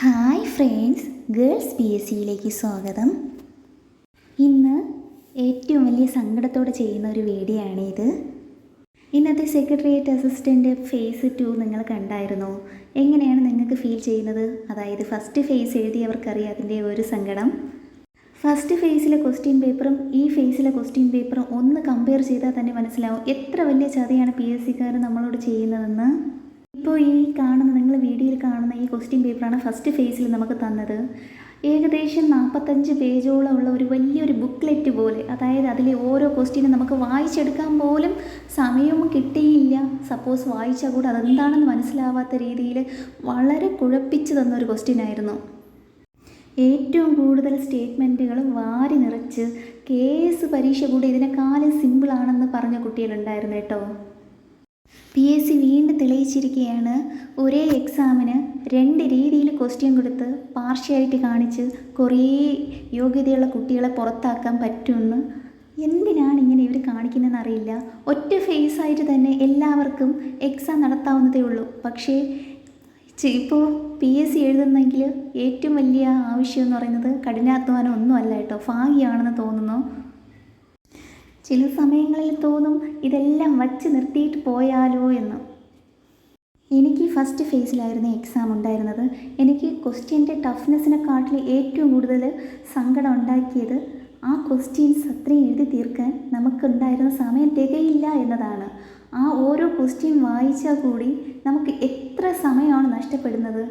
Hi friends girls P S സിയിലേക്ക് സ്വാഗതം. ഇന്ന് ഏറ്റവും വലിയ സങ്കടത്തോടെ ചെയ്യുന്ന ഒരു വീഡിയോ ആണ് ഇത്. ഇന്നത്തെ സെക്രട്ടേറിയറ്റ് അസിസ്റ്റന്റ് ഫേസ് ടു നിങ്ങൾ കണ്ടായിരുന്നോ? എങ്ങനെയാണ് നിങ്ങൾക്ക് ഫീൽ ചെയ്യുന്നത്? അതായത് ഫസ്റ്റ് ഫേസ് എഴുതിയവർക്കറിയാം അതിന്റെ ഒരു സങ്കടം. ഫസ്റ്റ് ഫേസിലെ ക്വസ്റ്റ്യൻ പേപ്പറും ഈ ഫേസിലെ ക്വസ്റ്റ്യൻ പേപ്പറും ഒന്ന് കമ്പയർ ചെയ്താൽ തന്നെ മനസ്സിലാവും എത്ര വലിയ ചതിയാണ് പി എസ് സിക്കാർ നമ്മളോട് ചെയ്യുന്നതെന്ന്. ഇപ്പോൾ ഈ കാണുന്ന നിങ്ങൾ വീഡിയോയിൽ കാണുന്ന ഈ ക്വസ്റ്റ്യൻ പേപ്പറാണ് ഫസ്റ്റ് ഫേസിൽ നമുക്ക് തന്നത്. ഏകദേശം നാൽപ്പത്തഞ്ച് പേജോളം ഉള്ള ഒരു വലിയൊരു ബുക്ക്ലെറ്റ് പോലെ അതായത് അതിലെ ഓരോ ക്വസ്റ്റ്യനും നമുക്ക് വായിച്ചെടുക്കാൻ പോലും സമയവും കിട്ടിയില്ല. സപ്പോസ് വായിച്ചാൽ കൂടെ അതെന്താണെന്ന് മനസ്സിലാവാത്ത രീതിയിൽ വളരെ കുഴപ്പിച്ച് തന്നൊരു ക്വസ്റ്റ്യൻ ആയിരുന്നു. ഏറ്റവും കൂടുതൽ സ്റ്റേറ്റ്മെന്റുകൾ വാരി നിറച്ച് കേസ് പരീക്ഷ കൂടി ഇതിനെക്കാളും സിമ്പിളാണെന്ന് പറഞ്ഞ കുട്ടികളുണ്ടായിരുന്നു കേട്ടോ. പി എസ് സി വീണ്ടും തെളിയിച്ചിരിക്കുകയാണ് ഒരേ എക്സാമിന് രണ്ട് രീതിയിൽ ക്വസ്റ്റ്യൻ കൊടുത്ത് പാർഷ്യാലിറ്റി കാണിച്ച് കുറേ യോഗ്യതയുള്ള കുട്ടികളെ പുറത്താക്കാൻ പറ്റുമെന്ന് എന്തിനാണ് ഇങ്ങനെ ഇവർ കാണിക്കുന്നതെന്ന് അറിയില്ല. ഒറ്റ ഫേസ് ആയിട്ട് തന്നെ എല്ലാവർക്കും എക്സാം നടത്താവുന്നതേ ഉള്ളൂ. പക്ഷേ ഇപ്പോൾ പി എസ് സി എഴുതുന്നെങ്കിൽ ഏറ്റവും വലിയ ആവശ്യം എന്ന് പറയുന്നത് കഠിനാധ്വാനം ഒന്നും അല്ല കേട്ടോ. ഭാഗ്യമാണെന്ന് തോന്നുന്നു. ചില സമയങ്ങളിൽ തോന്നും ഇതെല്ലാം വച്ച് നിർത്തിയിട്ട് പോയാലോ എന്ന്. എനിക്ക് ഫസ്റ്റ് ഫേസിലായിരുന്നു എക്സാം ഉണ്ടായിരുന്നത്. എനിക്ക് ക്വസ്റ്റ്യന്റെ ടഫ്നെസ്സിനെക്കാട്ടിൽ ഏറ്റവും കൂടുതൽ സങ്കടം ഉണ്ടാക്കിയത് ആ ക്വസ്റ്റ്യൻസ് അത്രയും എഴുതി തീർക്കാൻ നമുക്കുണ്ടായിരുന്ന സമയം തികയില്ല എന്നതാണ്. ആ ഓരോ ക്വസ്റ്റ്യൻ വായിച്ചാൽ കൂടി നമുക്ക് എത്ര സമയമാണ് നഷ്ടപ്പെടുന്നത്?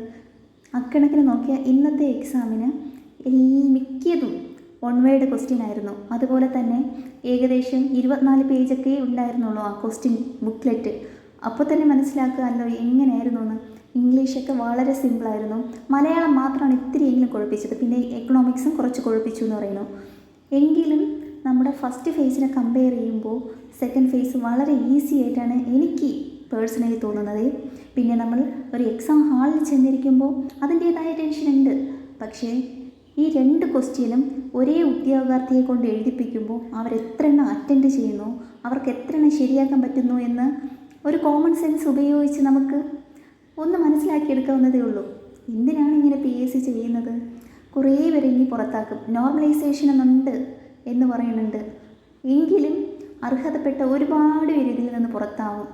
അക്കണക്കിന് നോക്കിയാൽ ഇന്നത്തെ എക്സാമിന് മിക്കതും വൺ വേർഡ് ക്വസ്റ്റ്യൻ ആയിരുന്നു. അതുപോലെ തന്നെ ഏകദേശം ഇരുപത്തിനാല് പേജൊക്കെ ഉണ്ടായിരുന്നുള്ളൂ ആ ക്വസ്റ്റ്യൻ ബുക്ക്ലെറ്റ് അപ്പോൾ തന്നെ മനസ്സിലാക്കുകയല്ലോ എങ്ങനെയായിരുന്നു എന്ന്. ഇംഗ്ലീഷൊക്കെ വളരെ സിമ്പിളായിരുന്നു മലയാളം മാത്രമാണ് ഇത്തിരിയെങ്കിലും കുഴപ്പിച്ചത്. പിന്നെ എക്കണോമിക്സും കുറച്ച് കുഴപ്പിച്ചു എന്ന് പറയുന്നു. എങ്കിലും നമ്മുടെ ഫസ്റ്റ് ഫേസിനെ കമ്പയർ ചെയ്യുമ്പോൾ സെക്കൻഡ് ഫേസ് വളരെ ഈസി ആയിട്ടാണ് എനിക്ക് പേഴ്സണലി തോന്നുന്നത്. പിന്നെ നമ്മൾ ഒരു എക്സാം ഹാളിൽ ചെന്നിരിക്കുമ്പോൾ അതിന്റേതായ ടെൻഷൻ ഉണ്ട്. പക്ഷേ ഈ രണ്ട് ക്വസ്റ്റ്യനും ഒരേ ഉദ്യോഗാർത്ഥിയെ കൊണ്ട് എഴുതിപ്പിക്കുമ്പോൾ അവർ എത്രയെണ്ണം അറ്റൻഡ് ചെയ്യുന്നു അവർക്ക് എത്രയെണ്ണം ശരിയാക്കാൻ പറ്റുന്നു എന്ന് ഒരു കോമൺ സെൻസ് ഉപയോഗിച്ച് നമുക്ക് ഒന്ന് മനസ്സിലാക്കിയെടുക്കാവുന്നതേ ഉള്ളൂ. എന്തിനാണ് ഇങ്ങനെ പി എസ് സി ചെയ്യുന്നത്? കുറേ പേരെ ഇനി പുറത്താക്കും. നോർമലൈസേഷൻ എന്നുണ്ട് എന്ന് പറയുന്നുണ്ട്. എങ്കിലും അർഹതപ്പെട്ട ഒരുപാട് പേര് ഇതിൽ നിന്ന് പുറത്താവും.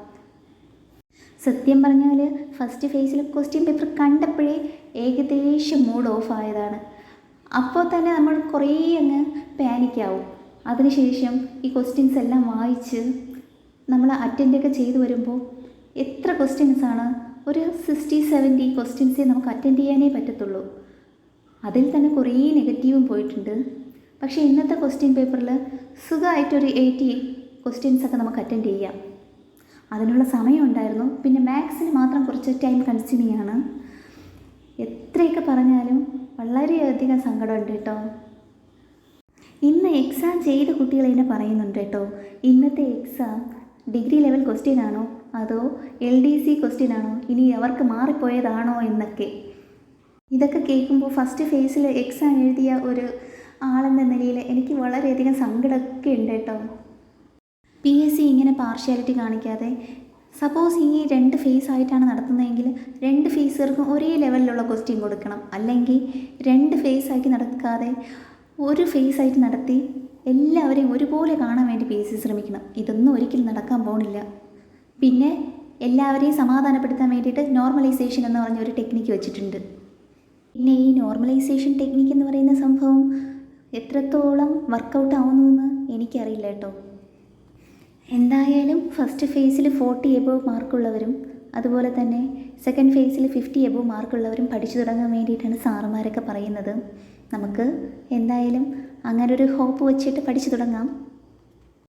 സത്യം പറഞ്ഞാൽ ഫസ്റ്റ് ഫേസിൽ ക്വസ്റ്റ്യൻ പേപ്പർ കണ്ടപ്പോഴേ ഏകദേശം മൂഡ് ഓഫ് ആയതാണ്. അപ്പോൾ തന്നെ നമ്മൾ കുറേ അങ്ങ് പാനിക്കാവും അതിനുശേഷം ഈ ക്വസ്റ്റ്യൻസ് എല്ലാം വായിച്ച് നമ്മൾ അറ്റൻഡൊക്കെ ചെയ്തു വരുമ്പോൾ എത്ര ക്വസ്റ്റ്യൻസ് ആണ്? ഒരു സിക്സ്റ്റി സെവന്റി ക്വസ്റ്റ്യൻസേ നമുക്ക് അറ്റൻഡ് ചെയ്യാനേ പറ്റത്തുള്ളൂ. അതിൽ തന്നെ കുറേ നെഗറ്റീവും പോയിട്ടുണ്ട്. പക്ഷേ ഇന്നത്തെ ക്വസ്റ്റ്യൻ പേപ്പറിൽ സുഖമായിട്ടൊരു എയ്റ്റി ക്വസ്റ്റ്യൻസ് ഒക്കെ നമുക്ക് അറ്റൻഡ് ചെയ്യാം. അതിനുള്ള സമയം ഉണ്ടായിരുന്നു. പിന്നെ മാത്സിന് മാത്രം കുറച്ച് ടൈം കൺസ്യൂമിങ് ആണ്. എത്രയൊക്കെ പറഞ്ഞാലും വളരെയധികം സങ്കടമുണ്ട് കേട്ടോ. ഇന്ന് എക്സാം ചെയ്ത കുട്ടികൾ തന്നെ പറയുന്നുണ്ട് കേട്ടോ. ഇന്നത്തെ എക്സാം ഡിഗ്രി ലെവൽ ക്വസ്റ്റ്യൻ ആണോ? അതോ എൽ ഡി സി ക്വസ്റ്റ്യൻ ആണോ? ഇനി അവർക്ക് മാറിപ്പോയതാണോ എന്നൊക്കെ. ഇതൊക്കെ കേൾക്കുമ്പോൾ ഫസ്റ്റ് ഫേസിൽ എക്സാം എഴുതിയ ഒരു ആളെന്ന നിലയിൽ എനിക്ക് വളരെയധികം സങ്കടമൊക്കെ ഉണ്ട് കേട്ടോ. പി എസ് സി ഇങ്ങനെ പാർഷ്യാലിറ്റി കാണിക്കാതെ സപ്പോസ് ഈ രണ്ട് ഫേസ് ആയിട്ടാണ് നടത്തുന്നതെങ്കിൽ രണ്ട് ഫേസുകാർക്കും ഒരേ ലെവലിലുള്ള ക്വസ്റ്റ്യൻ കൊടുക്കണം. അല്ലെങ്കിൽ രണ്ട് ഫേസ് ആക്കി നടക്കാതെ ഒരു ഫേസ് ആയിട്ട് നടത്തി എല്ലാവരെയും ഒരുപോലെ കാണാൻ വേണ്ടി പി എസ് സി ശ്രമിക്കണം. ഇതൊന്നും ഒരിക്കലും നടക്കാൻ പോണില്ല. പിന്നെ എല്ലാവരെയും സമാധാനപ്പെടുത്താൻ വേണ്ടിയിട്ട് നോർമലൈസേഷൻ എന്ന് പറഞ്ഞ ഒരു ടെക്നിക്ക് വെച്ചിട്ടുണ്ട്. പിന്നെ ഈ നോർമലൈസേഷൻ ടെക്നിക്ക് എന്ന് പറയുന്ന സംഭവം എത്രത്തോളം വർക്കൗട്ട് ആവുന്നു എന്ന് എനിക്കറിയില്ല കേട്ടോ. എന്തായാലും ഫസ്റ്റ് ഫേസിൽ ഫോർട്ടി എബോവ് മാർക്കുള്ളവരും അതുപോലെ തന്നെ സെക്കൻഡ് ഫേസിൽ ഫിഫ്റ്റി എബോവ് മാർക്കുള്ളവരും പഠിച്ചു തുടങ്ങാൻ വേണ്ടിയിട്ടാണ് സാറുമാരൊക്കെ പറയുന്നത്. നമുക്ക് എന്തായാലും അങ്ങനൊരു ഹോപ്പ് വെച്ചിട്ട് പഠിച്ചു തുടങ്ങാം.